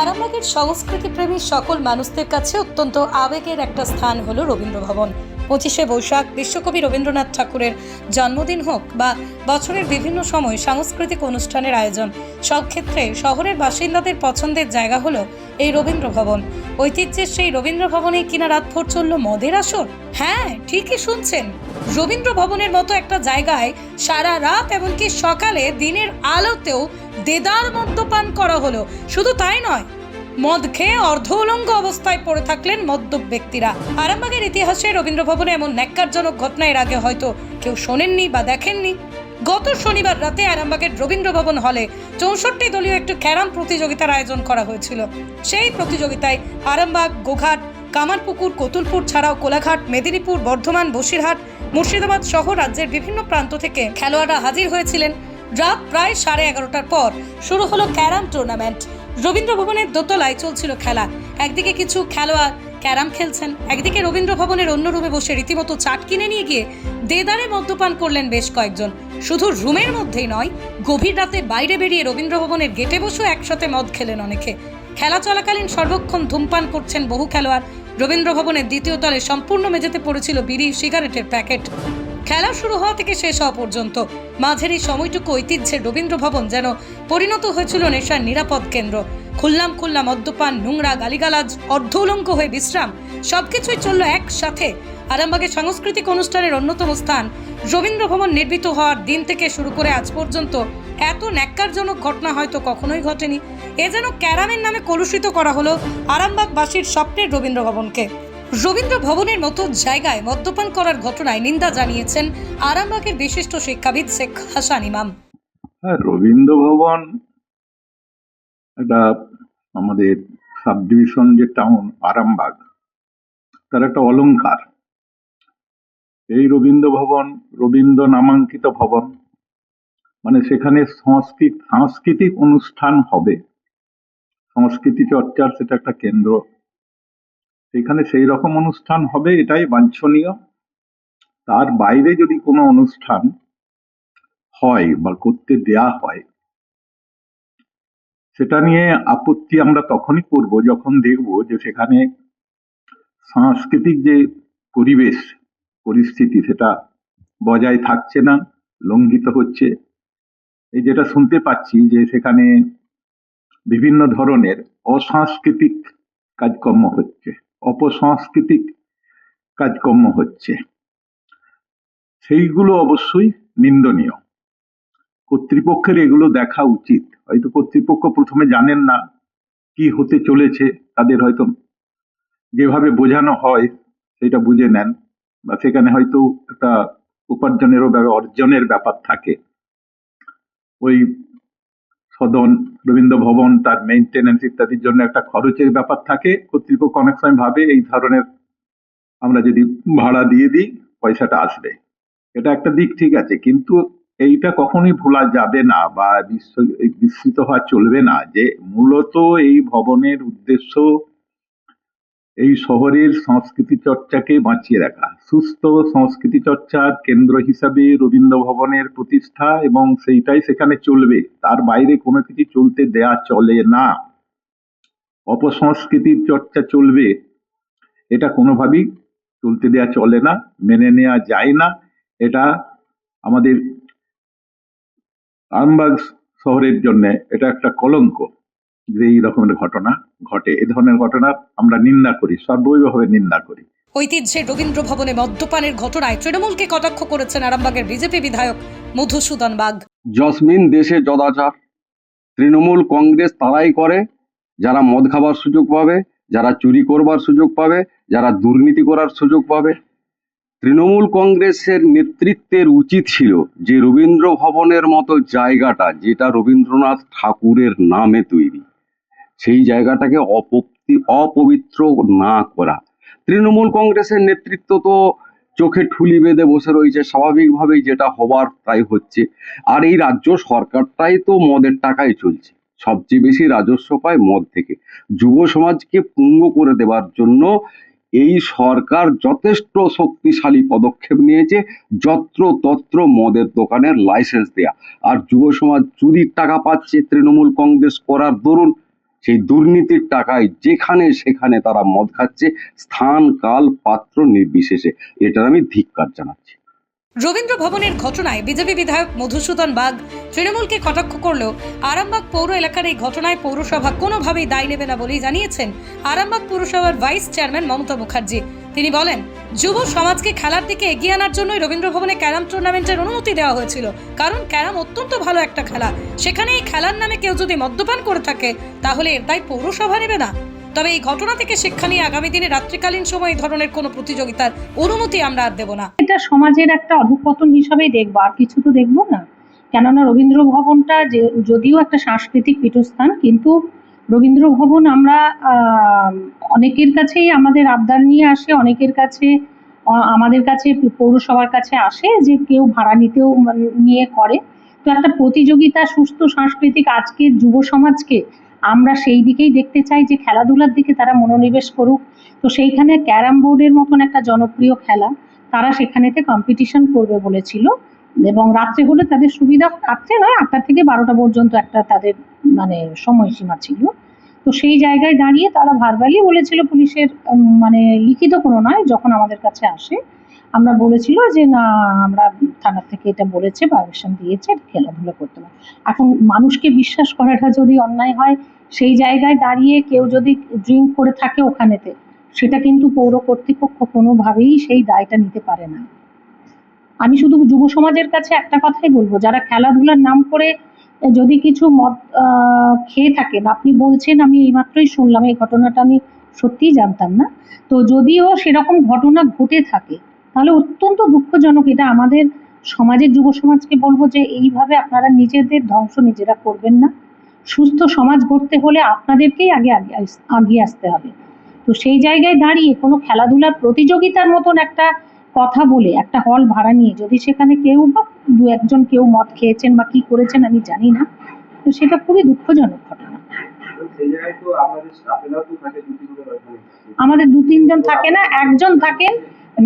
আরামবাগের সংস্কৃতি প্রেমী সকল মানুষদের কাছে অত্যন্ত আবেগের একটা স্থান হলো রবীন্দ্র ভবন। পঁচিশে বৈশাখ বিশ্বকবি রবীন্দ্রনাথ ঠাকুরের জন্মদিন হোক বা বছরের বিভিন্ন সময় সাংস্কৃতিক অনুষ্ঠানের আয়োজন, সব ক্ষেত্রে শহরের বাসিন্দাদের পছন্দের জায়গা হলো এই রবীন্দ্র ভবন। ঐতিহ্যের সেই রবীন্দ্র ভবনে কিনা রাতভর চলল মদের আসর? হ্যাঁ ঠিকই শুনছেন। রবীন্দ্র ভবনের মতো একটা জায়গায় সারা রাত, এমনকি সকালে দিনের আলোতেও দেদার মদ্যপান করা হলো। শুধু তাই নয়, মদ খেয়ে অর্ধ উলঙ্গ অবস্থায় পড়ে থাকলেন মদ্যপ ব্যক্তিরা। আরামবাগের ইতিহাসে রবীন্দ্র ভবনে এমন ন্যাক্কারজনক ঘটনা এর আগে হয়তো কেউ শোনেননি বা দেখেননি। গত শনিবার রাতে আরামবাগের রবীন্দ্র ভবন হলে চৌষট্টি দলীয় একটি ক্যারাম প্রতিযোগিতার আয়োজন করা হয়েছিল। সেই প্রতিযোগিতায় আরামবাগ, গোঘাট, কামারপুকুর, কতুলপুর ছাড়াও কোলাঘাট, মেদিনীপুর, বর্ধমান, বসিরহাট, মুর্শিদাবাদ সহ রাজ্যের বিভিন্ন প্রান্ত থেকে খেলোয়াড়রা হাজির হয়েছিলেন। রাত প্রায় সাড়ে এগারোটার পর শুরু হলো ক্যারাম টুর্নামেন্ট রবীন্দ্র ভবনের দোতলায় চলছিল খেলা। একদিকে কিছু খেলোয়াড় ক্যারাম খেলছেন, একদিকে রবীন্দ্র ভবনের অন্য রুমে বসে রীতিমতো চাট কিনে নিয়ে গিয়ে দেদারে মদ্যপান করলেন বেশ কয়েকজন। শুধু রুমের মধ্যেই নয়, গভীর রাতে বাইরে বেরিয়ে রবীন্দ্র ভবনের গেটে বসেও একসাথে মদ খেলেন অনেকে। খেলা চলাকালীন সর্বক্ষণ ধূমপান করছেন বহু খেলোয়াড়। রবীন্দ্র ভবনের দ্বিতীয় তলে সম্পূর্ণ মেঝেতে পড়েছিল বিড়ি, সিগারেটের প্যাকেট। খেলা শুরু হওয়া থেকে শেষ হওয়া পর্যন্ত মাঝের এই সময়টুকু ঐতিহ্যের রবীন্দ্র ভবন যেন পরিণত হয়েছিল নেশার নিরাপদ কেন্দ্র। খুললাম খুললাম মদ্যপান নোংরা গালিগালাজ অর্ধ উলঙ্গ হয়ে বিশ্রাম, সবকিছুই চলল একসাথে। আরামবাগের সাংস্কৃতিক অনুষ্ঠানের অন্যতম স্থান, রবীন্দ্র ভবন নির্মিত হওয়ার দিন থেকে শুরু করে আজ পর্যন্ত এত ন্যাক্কারজনক ঘটনা হয়তো কখনোই ঘটেনি। এ যেন ক্যারামের নামে কলুষিত করা হলো আরামবাগবাসীর স্বপ্নের রবীন্দ্র ভবনকে। রবীন্দ্র ভবনের মতো জায়গায় মদ্যপান করার ঘটনায় নিন্দা জানিয়েছেন আরামবাগের বিশিষ্ট শিক্ষাবিদ শেখ হাসান ইমাম। হ্যাঁ রবীন্দ্র ভবন একটা আমাদের সাব ডিভিশন যে টাউন, আরামবাগ, তার একটা অলংকার। এই রবীন্দ্র ভবন, রবীন্দ্র নামাঙ্কিত ভবন মানে সেখানে সংস্কৃত, সাংস্কৃতিক অনুষ্ঠান হবে। সংস্কৃতি চর্চার সেটা একটা কেন্দ্র সেখানে সেই রকম অনুষ্ঠান হবে, এটাই বাঞ্ছনীয়। তার বাইরে যদি কোনো অনুষ্ঠান হয় বা করতে দেয়া হয়, সেটা নিয়ে আপত্তি আমরা তখনই করব যখন দেখব যে সেখানে সাংস্কৃতিক যে পরিবেশ, পরিস্থিতি সেটা বজায় থাকছে না, লঙ্ঘিত হচ্ছে। এই যেটা শুনতে পাচ্ছি যে সেখানে বিভিন্ন ধরনের অসাংস্কৃতিক কাজকর্ম হচ্ছে। অপসাংস্কৃতিক কাজকর্ম হচ্ছে। সেইগুলো অবশ্যই নিন্দনীয়। কর্তৃপক্ষের এগুলো দেখা উচিত। হয়তো কর্তৃপক্ষ প্রথমে জানেন না কি হতে চলেছে, তাদের হয়তো যেভাবে বোঝানো হয় সেটা বুঝে নেন বা সেখানে হয়তো একটা উপার্জনেরও অর্জনের ব্যাপার থাকে। ওই সদন রবীন্দ্র ভবন তার মেনটেনেন্স ইত্যাদির জন্য একটা খরচের ব্যাপার থাকে। কর্তৃপক্ষ অনেক সময় ভাবে এই ধরনের আমরা যদি ভাড়া দিয়ে দিই, পয়সাটা আসবে। এটা একটা দিক ঠিক আছে, কিন্তু এইটা কখনই ভোলা যাবে না বা বিস্মৃত হওয়া চলবে না যে মূলত এই ভবনের উদ্দেশ্য এই শহরের সংস্কৃতি চর্চাকে বাঁচিয়ে রাখা। সুস্থ সংস্কৃতি চর্চার কেন্দ্র হিসাবে রবীন্দ্র ভবনের প্রতিষ্ঠা এবং সেইটাই সেখানে চলবে। তার বাইরে কোনো কিছু চলতে দেয়া চলে না। অপসংস্কৃতির চর্চা চলবে। এটা কোনোভাবেই চলতে দেয়া চলে না, মেনে নেওয়া যায় না। এটা আমাদের আরামবাগ শহরের জন্য এটা একটা কলঙ্ক। যে এই রকমের ঘটনা ঘটে এ ধরনের ঘটনা আমরা নিন্দা করি সর্বৈভাবে নিন্দা করি। ঐতিহ্যের রবীন্দ্র ভবনে মদ্যপানের ঘটনায় তৃণমূলকে কটাক্ষ করেছেন আরামবাগের বিজেপি বিধায়ক মধুসূদন বাগ। জসমিন দেশে যদাচার তৃণমূল কংগ্রেস তারাই করে যারা মদ খাবার সুযোগ পাবে যারা চুরি করবার সুযোগ পাবে যারা দুর্নীতি করার সুযোগ পাবে। তৃণমূল কংগ্রেসের নেতৃত্বের উচিত ছিল যে রবীন্দ্র ভবনের মতো জায়গাটা যেটা রবীন্দ্রনাথ ঠাকুরের নামে তৈরি। সেই জায়গাটাকে অপক্তি, অপবিত্র না করা। তৃণমূল কংগ্রেসের নেতৃত্ব তো চোখে ঠুলি বেঁধে বসে রয়েছে, স্বাভাবিকভাবেই যেটা হবার তাই হচ্ছে। আর এই রাজ্য সরকারটাই তো মদের টাকায় চলছে। সবচেয়ে বেশি রাজস্ব পায় মদ থেকে। যুব সমাজকে পুঙ্গ করে দেওয়ার জন্য এই সরকার যথেষ্ট শক্তিশালী পদক্ষেপ নিয়েছে, যত্র তত্র মদের দোকানের লাইসেন্স দেয়া। আর যুব সমাজ চুরির টাকা পাচ্ছে তৃণমূল কংগ্রেস করার দরুন। সেই দুর্নীতির টাকায় যেখানে সেখানে তারা মদ খাচ্ছে, স্থান, কাল, পাত্র নির্বিশেষে। এটার আমি ধিক্কার জানাচ্ছি। রবীন্দ্র ভবনের ঘটনায় বিজেপি বিধায়ক মধুসূদন বাগ তৃণমূলকে কটাক্ষ করলেও আরামবাগ পৌর এলাকার এই ঘটনায় পৌরসভা কোনোভাবেই দায় নেবে না বলেই জানিয়েছেন আরামবাগ পৌরসভার ভাইস চেয়ারম্যান মমতা মুখার্জি। তিনি বলেন, যুব সমাজকে খেলার দিকে এগিয়ে আনার জন্যই রবীন্দ্র ভবনে ক্যারাম টুর্নামেন্টের অনুমতি দেওয়া হয়েছিল। কারণ ক্যারাম অত্যন্ত ভালো একটা খেলা। সেখানে এই খেলার নামে কেউ যদি মদ্যপান করে থাকে, তাহলে এর দায় পৌরসভা নেবে না। তবে এই ঘটনা থেকে শিক্ষা নিয়ে আগামী দিনে রাত্রিকালীন সময় এই ধরনের কোনো প্রতিযোগিতার অনুমতি আমরা আর দেব না। এটা সমাজের একটা অধঃপতন হিসাবেই দেখব, আর কিছু তো দেখব না। কেননা রবীন্দ্র ভবনটা যদিও একটা সাংস্কৃতিক পীঠস্থান, কিন্তু রবীন্দ্র ভবন আমরা অনেকের কাছেই আমাদের আবদার নিয়ে আসে, অনেকের কাছে আমাদের কাছে পৌরসভার কাছে আসে যে কেউ ভাড়া নিতেও মানে নিয়ে করে। তো একটা প্রতিযোগিতা, সুস্থ সাংস্কৃতিক আজকের যুব সমাজকে আমরা সেই দিকেই দেখতে চাই যে খেলাধুলার দিকে তারা মনোনিবেশ করুক। তো সেইখানে ক্যারাম বোর্ডের মতন একটা জনপ্রিয় খেলা তারা সেখানেতে কম্পিটিশন করবে বলেছিল। এবং রাত্রে হলে তাদের সুবিধা, রাত্রে নয়, আটটা থেকে বারোটা পর্যন্ত একটা তাদের মানে সময়সীমা ছিল। তো সেই জায়গায় দাঁড়িয়ে তারা ভারবালি বলেছিল পুলিশের মানে লিখিত কোনো নয়, যখন আমাদের কাছে আসে, আমরা বলেছিল যে, না, আমরা থানা থেকে এটা বলেছে পারমিশন দিয়েছে খেলাধুলা করতে পারে এখন মানুষকে বিশ্বাস করাটা যদি অন্যায় হয়, সেই জায়গায় দাঁড়িয়ে কেউ যদি ড্রিঙ্ক করে থাকে ওখানেতে, সেটা কিন্তু পৌর কর্তৃপক্ষ কোনোভাবেই সেই দায়টা নিতে পারে না। আমি শুধু যুব সমাজের কাছে একটা কথাই বলব, যারা খেলাধুলার নাম করে যদি কিছু মদ খেয়ে থাকেন আপনি বলছেন, আমি এইমাত্রই শুনলাম, এই ঘটনাটা আমি সত্যিই জানতাম না। তো যদিও সেরকম ঘটনা ঘটে থাকে, তাহলে অত্যন্ত দুঃখজনক এটা আমাদের সমাজের, যুব সমাজকে বলব যে এইভাবে আপনারা নিজেদের ধ্বংস নিজেরা করবেন না। সুস্থ সমাজ গড়তে হলে আপনাদেরকেই আগে আগে আগিয়ে আসতে হবে। তো সেই জায়গায় দাঁড়িয়ে কোনো খেলাধুলার প্রতিযোগিতার মতন একটা কথা বলে একটা হল ভাড়া নিয়ে, যদি সেখানে কেউ বা দু একজন কেউ মদ খেয়েছেন বা কি করেছেন আমি জানি না। তো সেটা খুবই দুঃখজনক ঘটনা। থাকে আমাদের দু তিনজন থাকে না, একজন থাকেন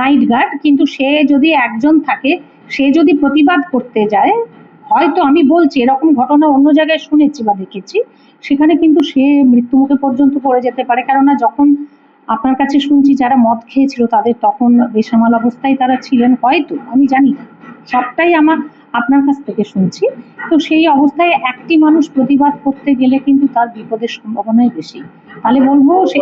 নাইট গার্ড, কিন্তু সে যদি একজন থাকে, সে যদি প্রতিবাদ করতে যায়, হয়তো আমি বলছি, এরকম ঘটনা অন্য জায়গায় শুনেছি বা দেখেছি, সেখানে কিন্তু সে মৃত্যুমুখে পর্যন্ত পড়ে যেতে পারে। কেননা যখন আপনার কাছে শুনছি যারা মদ খেয়েছিল তাদের তখন বেসামাল অবস্থায় তারা ছিলেন, হয়তো, আমি জানি না। সবটাই আমার, আপনার কাছ থেকে শুনছি। তো সেই অবস্থায় একটি মানুষ প্রতিবাদ করতে গেলে কিন্তু তার বিপদের সম্ভাবনাই বেশি। তাহলে বলব সে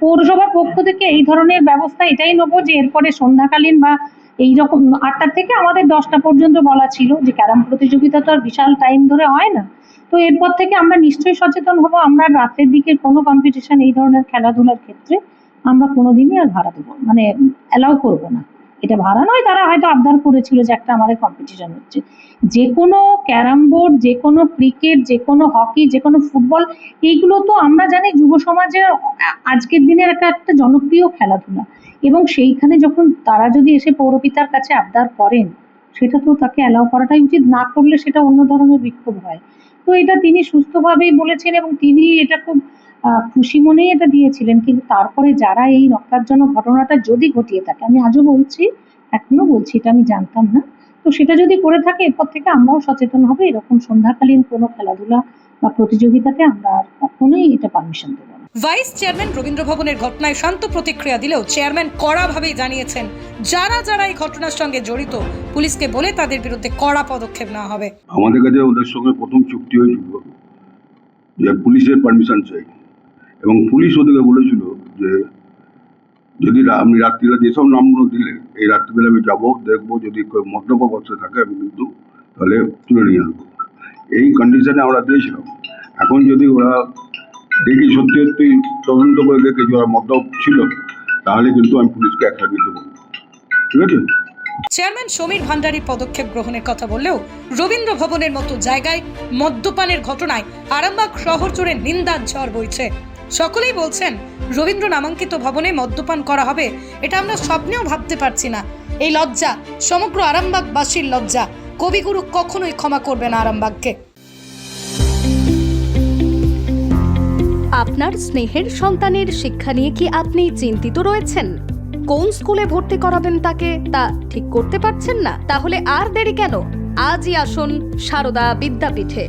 পৌরসভার পক্ষ থেকে এই ধরনের ব্যবস্থা এটাই নেব যে এরপরে সন্ধ্যাকালীন বা এই রকম আটটা থেকে আমাদের দশটা পর্যন্ত বলা ছিল যে ক্যারাম প্রতিযোগিতা তো আর বিশাল টাইম ধরে হয় না। তো এরপর থেকে আমরা নিশ্চয়ই সচেতন হব। আমরা রাতের দিকে কোনো কম্পিটিশন এই ধরনের খেলাধুলার ক্ষেত্রে আমরা কোনোদিনই আর ভাড়া দেবো মানে অ্যালাউ করব না। এটা ভাড়া নয়, তারা হয়তো আবদার করেছিল যে একটা আমাদের কম্পিটিশন হচ্ছে। যে কোনো ক্যারাম বোর্ড যে কোনো ক্রিকেট যে কোনো হকি যে কোনো ফুটবল, এইগুলো তো আমরা জানি যুব সমাজের আজকের দিনের একটা একটা জনপ্রিয় খেলাধুলা। এবং সেইখানে যখন তারা যদি এসে পৌরপিতার কাছে আবদার করেন, সেটা তো তাকে অ্যালাউ করাটাই উচিত, না করলে সেটা অন্য ধরনের বিক্ষোভ হয়। তো এটা তিনি সুস্থভাবেই বলেছেন এবং তিনি এটা খুব খুশি মনেই এটা দিয়েছিলেন কিন্তু তারপরে যারা এই রক্ষারজনক ঘটনাটা যদি ঘটিয়ে থাকে আমি আজও বলছি এখনও বলছি এটা আমি জানতাম না। তো সেটা যদি করে থাকে এরপর থেকে আমরাও সচেতন হবে এরকম সন্ধ্যাকালীন কোনো খেলাধুলা বা প্রতিযোগিতাতে আমরা আর কখনোই এটা পারমিশন দেবো ভাইস চেয়ারম্যান রবীন্দ্র ভবনের ঘটনায় শান্ত প্রতিক্রিয়া দিলেও চেয়ারম্যান কড়াভাবেই জানিয়েছেন যারা যারা এই ঘটনার সঙ্গে জড়িত পুলিশকে বলে তাদের বিরুদ্ধে কড়া পদক্ষেপ নেওয়া হবে। আমাদের কাছে ওদের সঙ্গে প্রথম চুক্তি হয়েছিল। যে পুলিশের পারমিশন চাই। এবং পুলিশ ওদেরকে বলেছিল যে, যদি আপনি রাত্রিবেলা যেসব নামগুলো দিলে এই রাত্রিবেলা আমি যাব, দেখব যদি কেউ মদ্যপ অবস্থায় থাকে, আমি কিন্তু তাহলে তুলে নিয়ে আসব। এই কন্ডিশনে আমরা দিয়েছিলাম। এখন যদি ওরা দেখি সত্যি সত্যি তদন্ত করে দেখে যে ওরা মদ্যপ ছিল, তাহলে কিন্তু আমি পুলিশকে একটা দিয়ে দেবো ঠিক আছে? চেয়ারম্যান সমীর ভান্ডারীর পদক্ষেপ গ্রহণের কথা বললেও রবীন্দ্র ভবনের মতো জায়গায় মদ্যপানের ঘটনায় আরামবাগ শহর জুড়ে নিন্দার ঝড় বইছে। সকলেই বলছেন, রবীন্দ্র নামাঙ্কিত ভবনে মদ্যপান করা হবে। এটা আমরা স্বপ্নেও ভাবতে পারছি না। এই লজ্জা, সমগ্র আরামবাগবাসীর লজ্জা। কবিগুরু কখনোই ক্ষমা করবে না আরামবাগকে। আপনার স্নেহের সন্তানের শিক্ষা নিয়ে কি আপনি চিন্তিত রয়েছেন? কোন স্কুলে ভর্তি করাবেন তাকে, তা ঠিক করতে পারছেন না? তাহলে আর দেরি কেন? আজই আসুন সারদা বিদ্যাপীঠে।